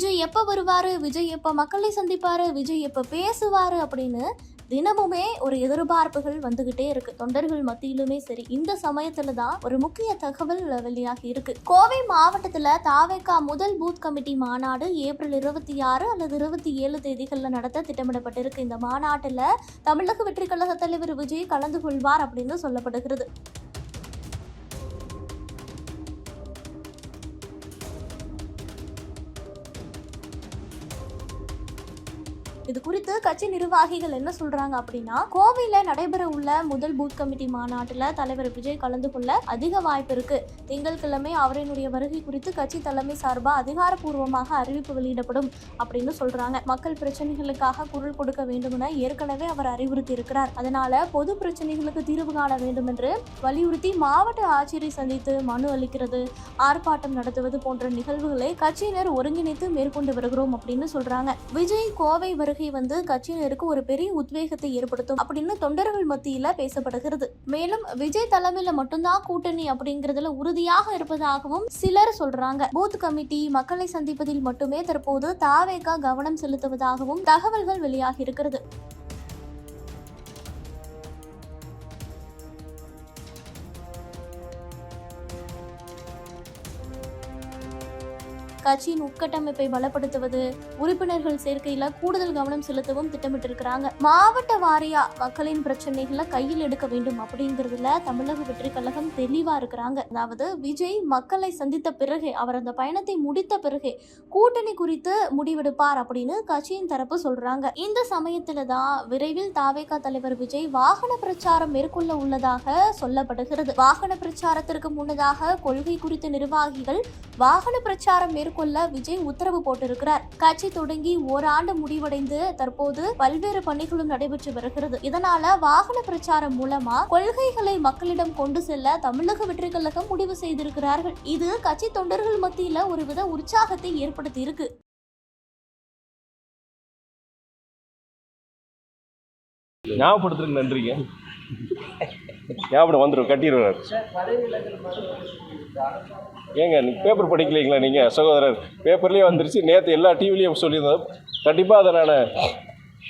விஜய் எப்போ வருவாரு? விஜய் எப்போ மக்களை சந்திப்பாரு? விஜய் எப்போ பேசுவாரு? அப்படின்னு தினமுமே ஒரு எதிர்பார்ப்புகள் வந்துகிட்டே இருக்கு. தொண்டர்கள் மத்தியிலுமே சரி இந்த சமயத்துல தான் ஒரு முக்கிய தகவல் வெளியாகி இருக்கு. கோவை மாவட்டத்துல தாவேக்கா முதல் பூத் கமிட்டி மாநாடு ஏப்ரல் இருபத்தி ஆறு அல்லது இருபத்தி ஏழு தேதிகளில் நடத்த திட்டமிடப்பட்டிருக்கு. இந்த மாநாட்டில் தமிழக வெற்றி கழக தலைவர் விஜய் கலந்து கொள்வார் அப்படின்னு சொல்லப்படுகிறது. இது குறித்து கட்சி நிர்வாகிகள் என்ன சொல்றாங்க அப்படின்னா கோவையில நடைபெற உள்ள முதல் பூத் கமிட்டி மாநாட்டுல தலைவர் விஜய் கலந்து கொள்ள அதிக வாய்ப்பு இருக்கு. திங்கட்கிழமை அவரினுடைய வருகை குறித்து கட்சி தலைமை சார்பா அதிகாரப்பூர்வமாக அறிவிப்பு வெளியிடப்படும் அப்படின்னு சொல்றாங்க. மக்கள் பிரச்சனைகளுக்காக குரல் கொடுக்க வேண்டும் என ஏற்கனவே அவர் அறிவுறுத்தி இருக்கிறார் அதனால பொது பிரச்சனைகளுக்கு தீர்வு காண வேண்டும் என்று வலியுறுத்தி மாவட்ட ஆட்சியரை சந்தித்து மனு அளிக்கிறது ஆர்ப்பாட்டம் நடத்துவது போன்ற நிகழ்வுகளை கட்சியினர் ஒருங்கிணைத்து மேற்கொண்டு வருகிறோம் அப்படின்னு சொல்றாங்க. விஜய் கோவை வருகை வந்து கட்சியினருக்கு ஒரு பெரிய உத்வேகத்தை ஏற்படுத்தும் அப்படின்னு தொண்டர்கள் மத்தியில பேசப்படுகிறது. மேலும் விஜய் தலைமையில மட்டும்தான் கூட்டணி அப்படிங்கறதுல உறுதியாக இருப்பதாகவும் சிலர் சொல்றாங்க. பூத் கமிட்டி மக்களை சந்திப்பதில் மட்டுமே தற்போது தாவேகா கவனம் செலுத்துவதாகவும் தகவல்கள் வெளியாகி இருக்கிறது. கட்சியின் உட்கட்டமைப்பை பலப்படுத்துவது உறுப்பினர்கள் சேர்க்கையில கூடுதல் கவனம் செலுத்தவும் திட்டமிட்டிருக்கிறாங்க. மாவட்ட வாரியா மக்களின் பிரச்சனைகளை கையில் எடுக்க வேண்டும் அப்படிங்கறதுல தமிழக வெற்றி கழகம் தெளிவா இருக்கிறாங்க. அதாவது விஜய் மக்களை சந்தித்த பிறகு அவர் அந்த பயணத்தை முடித்த பிறகு கூட்டணி குறித்து முடிவெடுப்பார் அப்படின்னு கட்சியின் தரப்பு சொல்றாங்க. இந்த சமயத்துல தான் விரைவில் தாவேகா தலைவர் விஜய் வாகன பிரச்சாரம் மேற்கொள்ள உள்ளதாக சொல்லப்படுகிறது. வாகன பிரச்சாரத்திற்கு முன்னதாக கொள்கை குறித்த நிர்வாகிகள் வாகன பிரச்சாரம் மேற்கொள்ள விஜய் உத்தரவு போட்டிருக்கிறார். கட்சி தொடங்கி ஓராண்டு முடிவடைந்து தற்போது பல்வேறு பணிகளும் நடைபெற்று வருகிறது. இதனால வாகன பிரச்சாரம் மூலமா கொள்கைகளை மக்களிடம் கொண்டு செல்ல தமிழக வெற்றி கழகம் முடிவு செய்திருக்கிறார்கள். இது கட்சி தொண்டர்கள் மத்தியில ஒருவித உற்சாகத்தை ஏற்படுத்தி இருக்கு. ஞாபகப்படுத்துறதுக்கு நன்றிங்க. ஞாபகம் வந்துடும் கட்டிடுவார். ஏங்க நீ பேப்பர் படிக்கலைங்களா நீங்கள் சகோதரர் பேப்பர்லேயே வந்துருச்சு. நேற்று எல்லா டிவிலையும் சொல்லியிருந்தோம் கண்டிப்பாக அதை நான்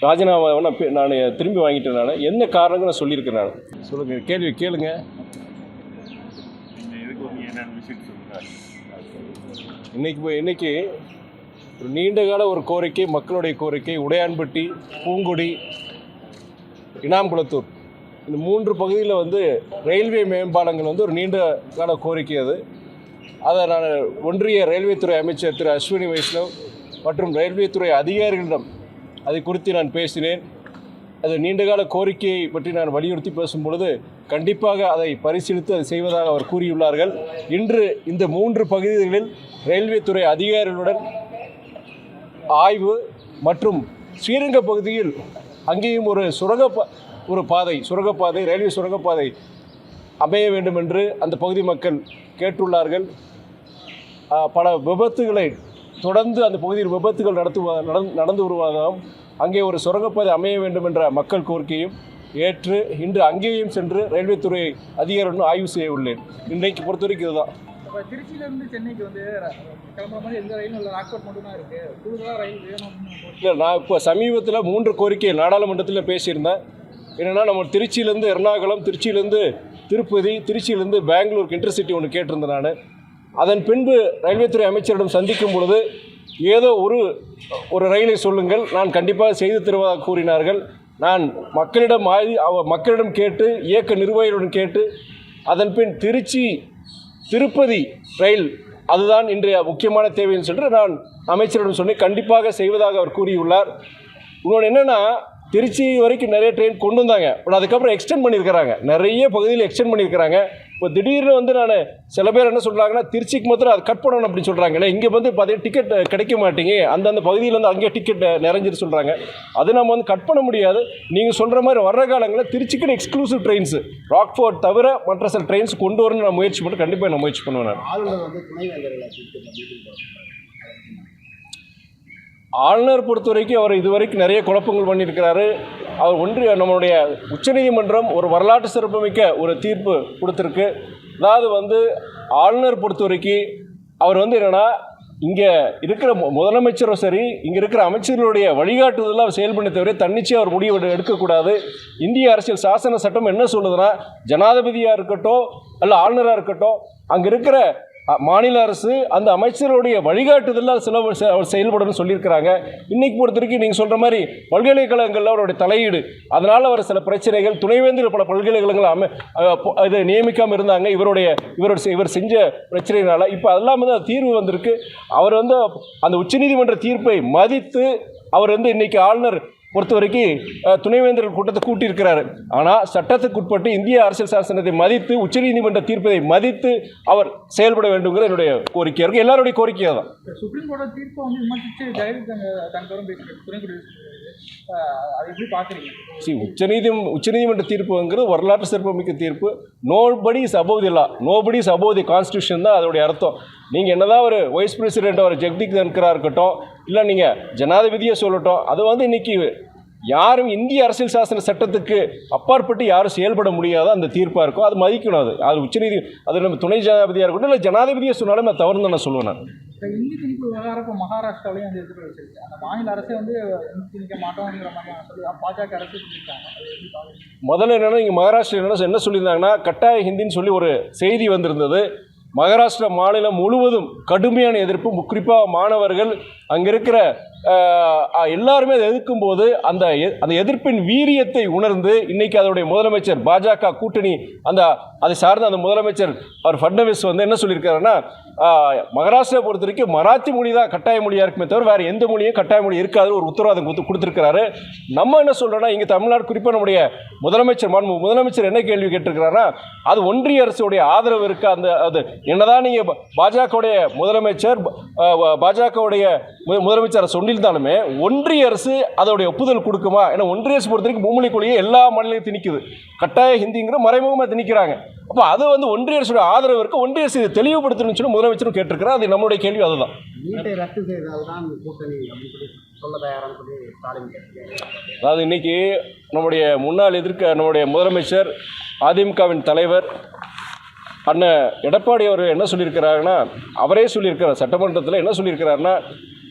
ராஜினாமா நான் பே- நான் திரும்பி வாங்கிட்டேன் நான். என்ன காரணங்கள் நான் சொல்லியிருக்கேன் நான். சொல்லுங்கள் கேள்வி கேளுங்க. இன்னைக்கு போய் இன்னைக்கு ஒரு நீண்ட கால ஒரு கோரிக்கை மக்களுடைய கோரிக்கை உடையான்பட்டி பூங்குடி இனாம்குளத்தூர். இந்த மூன்று பகுதியில் வந்து ரயில்வே மேம்பாலங்கள் வந்து ஒரு நீண்ட கால கோரிக்கை அது. அதை நான் ஒன்றிய ரயில்வே துறை அமைச்சர் திரு அஸ்வினி வைஷ்ணவ் மற்றும் ரயில்வே துறை அதிகாரிகளிடம் அதை குறித்து நான் பேசினேன். அது நீண்டகால கோரிக்கையை பற்றி நான் வலியுறுத்தி பேசும் பொழுது கண்டிப்பாக அதை பரிசீலித்து அதை செய்வதாக அவர் கூறியுள்ளார்கள். இன்று இந்த மூன்று பகுதிகளில் ரயில்வே துறை அதிகாரிகளுடன் ஆய்வு மற்றும் ஸ்ரீரங்க பகுதியில் அங்கேயும் ஒரு சுரங்க ஒரு பாதை சுரங்கப்பாதை ரயில்வே சுரங்கப்பாதை அமைய வேண்டும் என்று அந்த பகுதி மக்கள் கேட்டுள்ளார்கள். பல விபத்துகளை தொடர்ந்து அந்த பகுதியில் விபத்துகள் நடத்துவ நடந்து நடந்து வருவதாகவும் அங்கே ஒரு சுரங்கப்பாதை அமைய வேண்டும் என்ற மக்கள் கோரிக்கையும் ஏற்று இன்று அங்கேயும் சென்று ரயில்வே துறை அதிகாரியுடன் ஆய்வு செய்ய உள்ளேன். இன்றைக்கு பொறுத்த வரைக்கும் இதுதான். இல்லை. நான் இப்போ சமீபத்தில் மூன்று கோரிக்கை நாடாளுமன்றத்தில் பேசியிருந்தேன். என்னென்னா நம்ம திருச்சியிலேருந்து எர்ணாகுளம் திருச்சியிலேருந்து திருப்பதி திருச்சியிலேருந்து பெங்களூருக்கு இன்டர்சிட்டி ஒன்று கேட்டிருந்தேன் நான். அதன் பின்பு ரயில்வே துறை அமைச்சரிடம் சந்திக்கும் பொழுது ஏதோ ஒரு ஒரு ரயிலை சொல்லுங்கள் நான் கண்டிப்பாக செய்து தருவதாக கூறினார்கள். நான் மக்களிடம் ஆய் அவ- மக்களிடம் கேட்டு இயக்க நிர்வாகிகளுடன் கேட்டு அதன் பின் திருச்சி திருப்பதி ரயில் அதுதான் இன்றைய முக்கியமான தேவைன்னு சொல்லிட்டு நான் அமைச்சரிடம் சொன்னேன். கண்டிப்பாக செய்வதாக அவர் கூறியுள்ளார். இன்னொன்று என்னென்னா திருச்சி வரைக்கும் நிறைய ட்ரெயின் கொண்டு வந்தாங்க. பட் அதுக்கப்புறம் எக்ஸ்டெண்ட் பண்ணியிருக்கிறாங்க. நிறைய பகுதியில் எக்ஸ்டெண்ட் பண்ணியிருக்கிறாங்க. இப்போ திடீர்னு வந்து நான் சில பேர் என்ன சொல்கிறாங்கன்னா திருச்சிக்கு மாத்திரம் அது கட் பண்ணணும் அப்படின்னு சொல்கிறாங்களே இங்கே வந்து பார்த்தீங்கன்னா டிக்கெட் கிடைக்க மாட்டேங்க அந்தந்த பகுதியில் வந்து அங்கேயே டிக்கெட் நிறைஞ்சிட்டு சொல்கிறாங்க அது நம்ம வந்து கட் பண்ண முடியாது. நீங்கள் சொல்கிற மாதிரி வர்ற காலங்களில் திருச்சிக்கு எக்ஸ்க்ளூசிவ் ட்ரெயின்ஸு ராக்ஃபோர்ட் தவிர மற்ற சில ட்ரெயின்ஸ் கொண்டு வரணும்னு நான் முயற்சி பண்ணி கண்டிப்பாக நான் முயற்சி பண்ணுவேன் நான். ஆளுநர் பொறுத்தவரைக்கும் பொறுத்த வரைக்கும் அவர் இதுவரைக்கும் நிறைய குழப்பங்கள் பண்ணியிருக்கிறாரு. அவர் ஒன்றிய நம்மளுடைய உச்சநீதிமன்றம் ஒரு வரலாற்று சிறப்புமிக்க ஒரு தீர்ப்பு கொடுத்துருக்கு. அதாவது வந்து ஆளுநர் பொறுத்த வரைக்கும் அவர் வந்து என்னென்னா இங்கே இருக்கிற முதலமைச்சரும் சரி இங்கே இருக்கிற அமைச்சர்களுடைய வழிகாட்டுதலாக அவர் செயல்பண்ண தவிர தன்னிச்சையாக அவர் முடிவு எடுக்கக்கூடாது. இந்திய அரசியல் சாசன சட்டம் என்ன சொல்லுதுன்னா ஜனாதிபதியாக இருக்கட்டும் அல்ல ஆளுநராக இருக்கட்டும் அங்கே இருக்கிற மாநில அரசு அந்த அமைச்சருடைய வழிகாட்டுதலில் சில செ- செயல்படணும்னு சொல்லியிருக்கிறாங்க. இன்னைக்கு பொறுத்தவரைக்கும் நீங்கள் சொல்கிற மாதிரி பல்கலைக்கழகங்களில் அவருடைய தலையீடு அதனால் அவர் சில பிரச்சனைகள் துணைவேந்தர் பல பல்கலைக்கழகங்கள் அமை இதை நியமிக்காமல் இருந்தாங்க. இவருடைய இவரோட இவர் செஞ்ச பிரச்சனையினால இப்போ அதெல்லாம் வந்து தீர்வு வந்திருக்கு. அவர் வந்து அந்த உச்சநீதிமன்ற தீர்ப்பை மதித்து அவர் வந்து இன்னைக்கு ஆளுநர் பொறுத்த வரைக்கும் துணைவேந்தர்கள் கூட்டத்தை கூட்டியிருக்கிறாரு. ஆனால் சட்டத்துக்கு உட்பட்டு இந்திய அரசியல் சாசனத்தை மதித்து உச்சநீதிமன்ற தீர்ப்பை மதித்து அவர் செயல்பட வேண்டுங்கிற என்னுடைய கோரிக்கை இருக்கு. எல்லாருடைய கோரிக்கையாக தான். சுப்ரீம் கோர்ட்டோட தீர்ப்பை வந்து விமர்சித்து ஜெயலலிதா தங்கரும் பேசுகிறார் துணை குடியரசுத் தலைவர். அஹ் அதை எப்படி பார்க்குறீங்க சி உச்சநீதி உச்சநீதிமன்ற தீர்ப்புங்கிறது வரலாற்று சிறப்புமிக்க தீர்ப்பு. Nobody is above the law nobody is above the constitution தான் அதோடைய அர்த்தம். நீங்கள் என்னதான் ஒரு வைஸ் பிரசிடென்ட் அவர் ஜெகதீப் தன்கரா இருக்கட்டும் இல்லை நீங்கள் ஜனாதிபதியே சொல்லட்டும். அது வந்து இன்னைக்கு யாரும் இந்திய அரசியல் சாசன சட்டத்துக்கு அப்பாற்பட்டு யாரும் செயல்பட முடியாத அந்த தீர்ப்பாக இருக்கும். அது மதிக்கணும் அது. அது உச்சநீதி அது நம்ம துணை ஜனாதிபதியாக இருக்கட்டும் இல்லை ஜனாதிபதியை சொன்னாலும் அது தவறு நான் சொல்லுவேன் நான். இந்தி திணிப்பு விவகாரம் இப்போ மகாராஷ்டிராலையும் வந்து எதிர்ப்பு வச்சிருக்கு அந்த மாநில அரசே வந்து இந்தி திணிக்க மாட்டோங்கிற மாதிரி சொல்லி பாஜக அரசு சொல்லியிருக்காங்க. முதல்ல என்னன்னா இங்கே மகாராஷ்டிரா என்ன சொல்லியிருந்தாங்கன்னா கட்டாய ஹிந்தின்னு சொல்லி ஒரு செய்தி வந்திருந்தது. மகாராஷ்டிரா மாநிலம் முழுவதும் கடுமையான எதிர்ப்பு. குறிப்பாக மாணவர்கள் அங்கே இருக்கிற எல்லாருமே அதை எதிர்க்கும் போது அந்த எ- அந்த எதிர்ப்பின் வீரியத்தை உணர்ந்து இன்னைக்கு அதனுடைய முதலமைச்சர் பாஜக கூட்டணி அந்த அதை சார்ந்த அந்த முதலமைச்சர் அவர் ஃபட்னவிஸ் வந்து என்ன சொல்லியிருக்காருன்னா மகாராஷ்டிரா பொறுத்த வரைக்கும் மராத்தி மொழி தான் கட்டாய மொழியாக இருக்குமே தவிர வேறு எந்த மொழியும் கட்டாய மொழி இருக்காது ஒரு உத்தரவாதம் கொடுத்து கொடுத்துருக்கிறாரு. நம்ம என்ன சொல்கிறோன்னா இங்கே தமிழ்நாடு குறிப்பாக நம்முடைய முதலமைச்சர் மாண்பு முதலமைச்சர் என்ன கேள்வி கேட்டிருக்கிறாருன்னா அது ஒன்றிய அரசுடைய ஆதரவு இருக்கா? அந்த அது என்னதான் நீங்கள் பாஜகவுடைய முதலமைச்சர் பாஜகவுடைய முதலமைச்சர் சொல்லியிருந்தாலுமே ஒன்றிய அரசு அதோடைய ஒப்புதல் கொடுக்குமா? ஏன்னா ஒன்றிய அரசு பொறுத்த வரைக்கும் மும்மொழி கொள்கையை எல்லா மாநிலத்தையும் திணிக்குது. கட்டாய ஹிந்திங்கிற மறைமுகமாக திணிக்கிறாங்க. அப்போ அது வந்து ஒன்றிய அரசுடைய ஆதரவு இருக்கு. ஒன்றிய அரசு இதை தெளிவுபடுத்தணும்னு சொல்லி முதலமைச்சரும் கேட்டிருக்கிறார். அது நம்மளுடைய கேள்வி அதுதான். அதாவது இன்னைக்கு நம்முடைய முன்னாள் எதிர்க்க நம்முடைய முதலமைச்சர் அதிமுகவின் தலைவர் அண்ணன் எடப்பாடி அவர் என்ன சொல்லியிருக்கிறாருன்னா அவரே சொல்லியிருக்கிறார் சட்டமன்றத்தில் என்ன சொல்லியிருக்கிறாருன்னா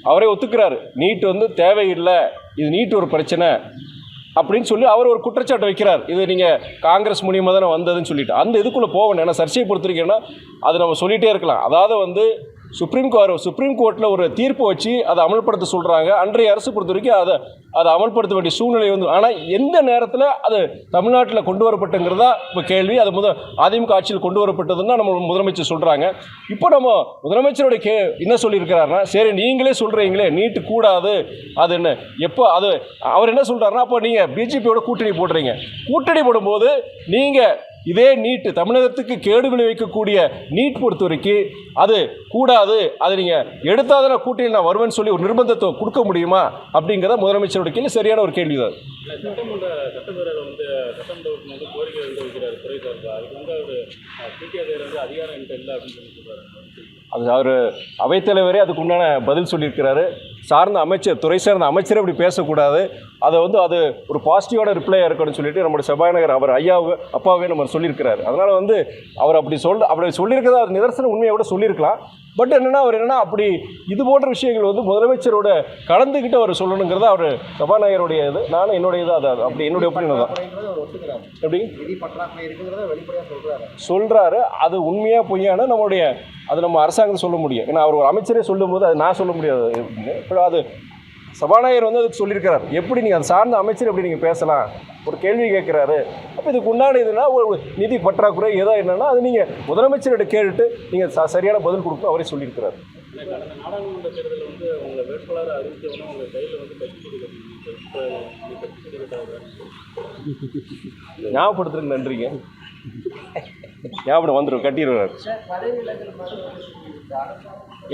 அவரே ஒத்துக்கிறாரு. நீட் வந்து தேவையில்லை இது நீட் ஒரு பிரச்சனை அப்படின்னு சொல்லி அவர் ஒரு குற்றச்சாட்டு வைக்கிறார். இது நீங்கள் காங்கிரஸ் மூலியமாக தானே வந்ததுன்னு சொல்லிட்டு. அந்த இதுக்குள்ளே போகணும். ஏன்னா சர்ச்சையை பொறுத்திருக்கேன்னா அது நம்ம சொல்லிகிட்டே இருக்கலாம். அதாவது வந்து சுப்ரீம் கோர்ட் சுப்ரீம் கோர்ட்டில் ஒரு தீர்ப்பு வச்சு அதை அமல்படுத்த சொல்கிறாங்க அன்றைய அரசு பொறுத்த வரைக்கும் அதை அதை அமல்படுத்த வேண்டிய சூழ்நிலை வந்து ஆனால் எந்த நேரத்தில் அது தமிழ்நாட்டில் கொண்டு வரப்பட்டுங்கிறதா இப்போ கேள்வி. அது முத அதிமுக ஆட்சியில் கொண்டு வரப்பட்டதுன்னா நம்ம முதலமைச்சர் சொல்கிறாங்க இப்போ நம்ம முதலமைச்சருடைய கே என்ன சொல்லியிருக்கிறாருன்னா சரி நீங்களே சொல்கிறீங்களே நீட்டு கூடாது. அது என்ன எப்போ அது அவர் என்ன சொல்கிறாருன்னா அப்போ நீங்கள் பிஜேபியோட கூட்டணி போடுறீங்க. கூட்டணி போடும்போது நீங்கள் இதே நீட் தமிழகத்துக்கு கேடு விளைவிக்கக்கூடிய நீட் பொறுத்த வரைக்கும் அது கூடாது. அது நீங்கள் எடுத்தால் தான் கூட்டணி நான் வருவேன்னு சொல்லி ஒரு நிர்பந்தத்தை கொடுக்க முடியுமா? அப்படிங்கிறத முதலமைச்சருடைய கேள்வி சரியான ஒரு கேள்வி தான் அது அவர் அவைத்தலைவரே அதுக்கு உண்டான பதில் சொல்லியிருக்கிறாரு. சார்ந்த அமைச்சர் துறை சார்ந்த அமைச்சர் அப்படி பேசக்கூடாது. அதை வந்து அது ஒரு பாசிட்டிவான ரிப்ளையாக இருக்கணும்னு சொல்லிட்டு நம்முடைய சபாநாயகர் அவர் ஐயாவை அப்பாவே நம்ம சொல்லியிருக்கிறாரு. அதனால் வந்து அவர் அப்படி சொல் அப்படி சொல்லியிருக்கிறதா அது நிதர்சன உண்மையை விட சொல்லியிருக்கலாம். பட் என்னென்னா அவர் என்னென்னா அப்படி இது போன்ற விஷயங்கள் வந்து முதலமைச்சரோட கலந்துக்கிட்டு அவர் சொல்லணுங்கிறத அவர் சபாநாயகருடைய இது. நானும் என்னுடைய இது அது அப்படி என்னுடைய ஒப்பீனியன் தான். எப்படி? சொல்கிறாரு அது உண்மையாக பொய்யான நம்மளுடைய அது நம்ம அரசாங்கம் சொல்ல முடியும். ஏன்னா அவர் ஒரு அமைச்சரே சொல்லும்போது அது நான் சொல்ல முடியாது. இப்போ அது சபாநாயகர் வந்து அதுக்கு சொல்லியிருக்கிறார். எப்படி நீங்கள் அது சார்ந்த அமைச்சர் எப்படி நீங்கள் பேசலாம்? ஒரு கேள்வி கேட்குறாரு. அப்போ இதுக்கு உண்டான இதுனா ஒரு நிதி பற்றாக்குறை ஏதோ என்னன்னா அது நீங்கள் முதலமைச்சர்கிட்ட கேட்டுட்டு நீங்கள் ச சரியான பதில் கொடுக்கணும் அவரே சொல்லியிருக்கிறார். நாடாளுமன்ற தேர்தலில் வந்து உங்களை உங்கள் கையில் வந்து கட்சி ஞாபகப்படுத்துறதுக்கு நன்றிங்க. ஞாபகம் வந்துடும் கட்டிடுவார்.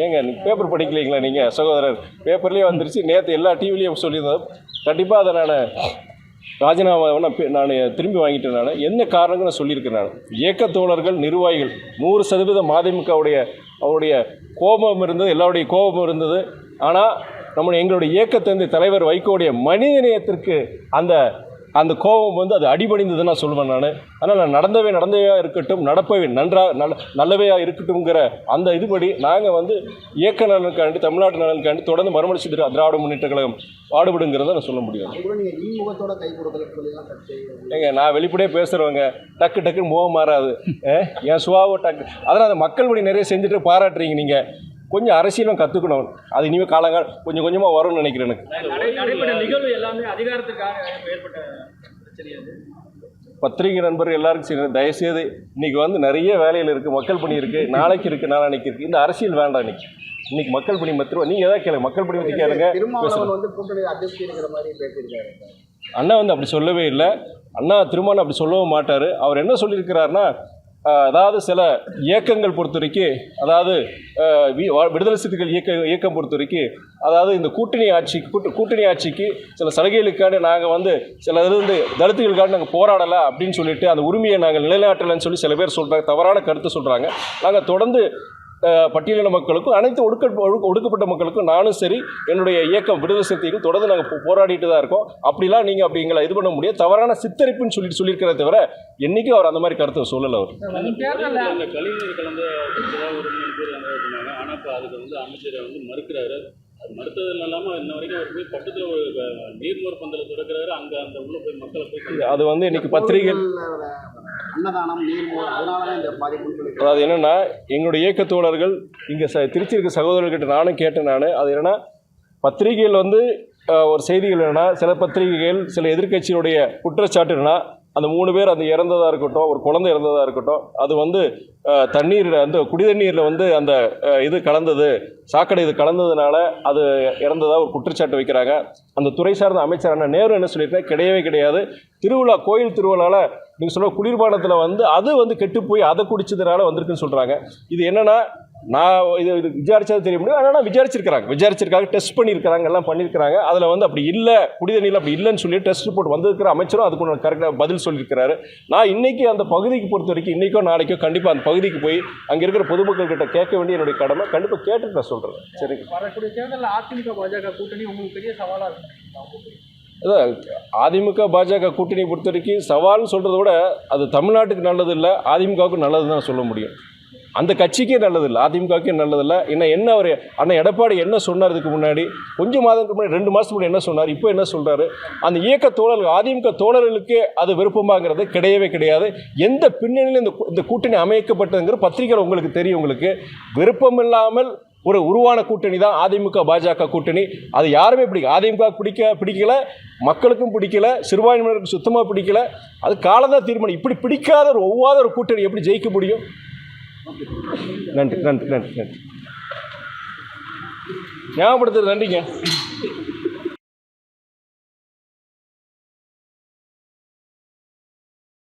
ஏங்க நீ பேப்பர் படிக்கலைங்களா நீங்கள் சகோதரர்? பேப்பர்லேயே வந்துருச்சு நேற்று எல்லா டிவிலையும் சொல்லியிருந்தோம். கண்டிப்பாக அதை நான் ராஜினாமா நான் திரும்பி வாங்கிட்டேன் நான். என்ன காரணங்கள் நான் சொல்லியிருக்கேன் நான். இயக்க தோழர்கள் நிர்வாகிகள் நூறு சதவீதம் அதிமுகவுடைய அவருடைய கோபம் இருந்தது எல்லாருடைய கோபம் இருந்தது. ஆனால் நம்முடைய எங்களுடைய இயக்கத்தந்தை தலைவர் வைகோடைய மனிதநேயத்திற்கு அந்த அந்த கோபம் வந்து அது அடிபணிந்தது நான் சொல்லுவேன் நான். அதனால் நான் நடந்தவே நடந்தவையாக இருக்கட்டும் நடப்பவை நன்றாக நல்ல நல்லவையாக இருக்கட்டும்ங்கிற அந்த இதுபடி நாங்கள் வந்து இயக்க நலனுக்காண்டி தமிழ்நாட்டு நலனுக்காண்டி தொடர்ந்து மறுமலர்ச்சி திரா- திராவிட முன்னேற்ற கழகம் பாடுபடுங்கிறத நான் சொல்ல முடியும் ஏங்க நான் வெளிப்படையாக பேசுகிறவங்க டக்கு டக்குன்னு முகம் மாறாது. என் சுவாவோ டக்கு அதனால் அந்த மக்கள் பணி நிறைய செஞ்சுட்டு பாராட்டுறீங்க நீங்கள் கொஞ்சம் அரசியலும் கற்றுக்கணும் அது இனிமேல் காலங்கால கொஞ்சம் கொஞ்சமாக வரும்னு நினைக்கிறேன் எனக்கு. பத்திரிகை நண்பர்கள் எல்லாருக்கும் சரி தயவுசெய்து இன்னைக்கு வந்து நிறைய வேலையில் இருக்குது மக்கள் பணி இருக்குது நாளைக்கு இருக்குது நாளானைக்கு இருக்குது இந்த அரசியல் வேண்டாம் இன்னைக்கு. இன்னைக்கு மக்கள் பணி மத்திரம் நீங்கள் எதாவது கேளுங்க. மக்கள் பணி பற்றி கேளுங்க. அண்ணா வந்து அப்படி சொல்லவே இல்லை. அண்ணா திருமணம் அப்படி சொல்லவும் மாட்டார். அவர் என்ன சொல்லியிருக்கிறாருன்னா அதாவது சில இயக்கங்கள் பொறுத்த வரைக்கும் அதாவது வி- வா- விடுதலை சிறுத்தைகள் இயக்க இயக்கம் பொறுத்த வரைக்கும் அதாவது இந்த கூட்டணி ஆட்சி கூட்டு கூட்டணி ஆட்சிக்கு சில சலுகைகளுக்காண்டி நாங்கள் வந்து சில இருந்து தலித்துகளுக்காண்டி நாங்கள் போராடலை அப்படின்னு சொல்லிட்டு அந்த உரிமையை நாங்கள் நிலைநாட்டலைன்னு சொல்லி சில பேர் சொல்கிறாங்க தவறான கருத்து சொல்கிறாங்க நாங்கள் தொடர்ந்து பட்டியலின மக்களுக்கும் அனைத்து ஒடுக்க ஒடுக்க- ஒடுக்கப்பட்ட மக்களுக்கும் நானும் சரி என்னுடைய இயக்கம் விடுதலை சிறுத்தைகள் தொடர்ந்து நாங்கள் போராடிட்டு தான் இருக்கோம் அப்படிலாம் நீங்கள் அப்படி எங்களை இது பண்ண முடியாது தவறான சித்தரிப்புன்னு சொல்லிட்டு சொல்லியிருக்கிறத தவிர என்றைக்கும் அவர் அந்த மாதிரி கருத்தை சொல்லலை அவர் கழிவுநீர் கலந்த ஆனால் இப்போ அதுக்கு வந்து அமைச்சர் வந்து மறுக்கிறாரு அது மறுத்தது இல்லாமல் இன்ன வரைக்கும் அவர் போய் பக்கத்தில் ஒரு அஹ், நீர்மோர் பந்தலை திறக்கிறாரு அங்கே அந்த உள்ள போய் மக்களை போய் சந்திக்கிறாரு. அது வந்து இன்னைக்கு பத்திரிகை அன்னதானம் நீர்மோர் அதனால இந்த அதாவது என்னென்னா எங்களுடைய இயக்க தோழர்கள் இங்கே ச திருச்சி இருக்க சகோதரர்கிட்ட நானும் கேட்டேன் நான் அது என்னென்னா பத்திரிகையில் வந்து ஒரு செய்திகள் என்னென்னா சில பத்திரிகைகள் சில எதிர்க்கட்சியுடைய குற்றச்சாட்டு என்னன்னா அந்த மூணு பேர் அந்த இறந்ததாக இருக்கட்டும் ஒரு குழந்தை இறந்ததாக இருக்கட்டும் அது வந்து தண்ணீரில் அந்த குடிதண்ணீரில் வந்து அந்த இது கலந்தது சாக்கடை இது கலந்ததுனால அது இறந்ததாக ஒரு குற்றச்சாட்டு வைக்கிறாங்க. அந்த துறை சார்ந்த அமைச்சரான நேரு என்ன சொல்லியிருக்கேன் கிடையவே கிடையாது. திருவிழா கோயில் திருவிழாவில் நீங்கள் சொல்ல குளிர்பானத்தில் வந்து அது வந்து கெட்டு போய் அதை குடிச்சதுனால வந்திருக்குன்னு சொல்கிறாங்க இது என்னென்னா நான் இது இது விசாரிச்சா தெரிய முடியும். ஆனால் விசாரிச்சிருக்கிறாங்க. விசாரிச்சிருக்காங்க டெஸ்ட் பண்ணியிருக்கிறாங்க எல்லாம் பண்ணியிருக்கிறாங்க அதில் வந்து அப்படி இல்லை குடிதண்ணியில் அப்படி இல்லைன்னு சொல்லி டெஸ்ட் ரிப்போர்ட் வந்திருக்கிற அமைச்சரும் அதுக்கு கரெக்டாக பதில் சொல்லியிருக்கிறாரு. நான் இன்னைக்கு அந்த பகுதிக்கு பொறுத்த வரைக்கும் இன்றைக்கோ நாளைக்கோ கண்டிப்பாக அந்த பகுதிக்கு போய் அங்கே இருக்கிற பொதுமக்கள் கிட்ட கேட்க வேண்டிய என்னுடைய கடமை. கண்டிப்பாக கேட்டுட்டு நான் சொல்கிறேன் சரிங்க. வரக்கூடிய தேர்தலில் அதிமுக பாஜக கூட்டணி உங்களுக்கு பெரிய சவாலாக இருக்கும் அதான் அதிமுக பாஜக கூட்டணி பொறுத்த வரைக்கும் சவால்னு சொல்கிறத விட அது தமிழ்நாட்டுக்கு நல்லது இல்லை அதிமுகவுக்கு நல்லது தான் சொல்ல முடியும். அந்த கட்சிக்கே நல்லதில்லை அதிமுகவுக்கே நல்லதில்லை. என்ன என்ன அவர் அண்ணன் எடப்பாடி என்ன சொன்னார் இதுக்கு முன்னாடி? கொஞ்சம் மாதத்துக்கு முன்னாடி ரெண்டு மாதத்துக்கு முன்னாடி என்ன சொன்னார்? இப்போ என்ன சொல்கிறாரு அந்த இயக்க தோழர்கள் அதிமுக தோழர்களுக்கே அது விருப்பமாகிறது கிடையவே கிடையாது. எந்த பின்னணியில் இந்த இந்த கூட்டணி அமைக்கப்பட்டதுங்கிற பத்திரிகையில் உங்களுக்கு தெரியும் உங்களுக்கு. விருப்பம் இல்லாமல் ஒரு உருவான கூட்டணி தான் அதிமுக பாஜக கூட்டணி. அது யாருமே பிடிக்க அதிமுக பிடிக்க பிடிக்கல மக்களுக்கும் பிடிக்கல சிறுபான்மையினருக்கு சுத்தமாக பிடிக்கல. அது காலதான் தீர்மானம். இப்படி பிடிக்காத ஒரு ஒவ்வாத ஒரு கூட்டணி எப்படி ஜெயிக்க முடியும்? நன்றி நன்றி நன்றி நன்றி. ஞாபகப்படுத்துறது நன்றிங்க.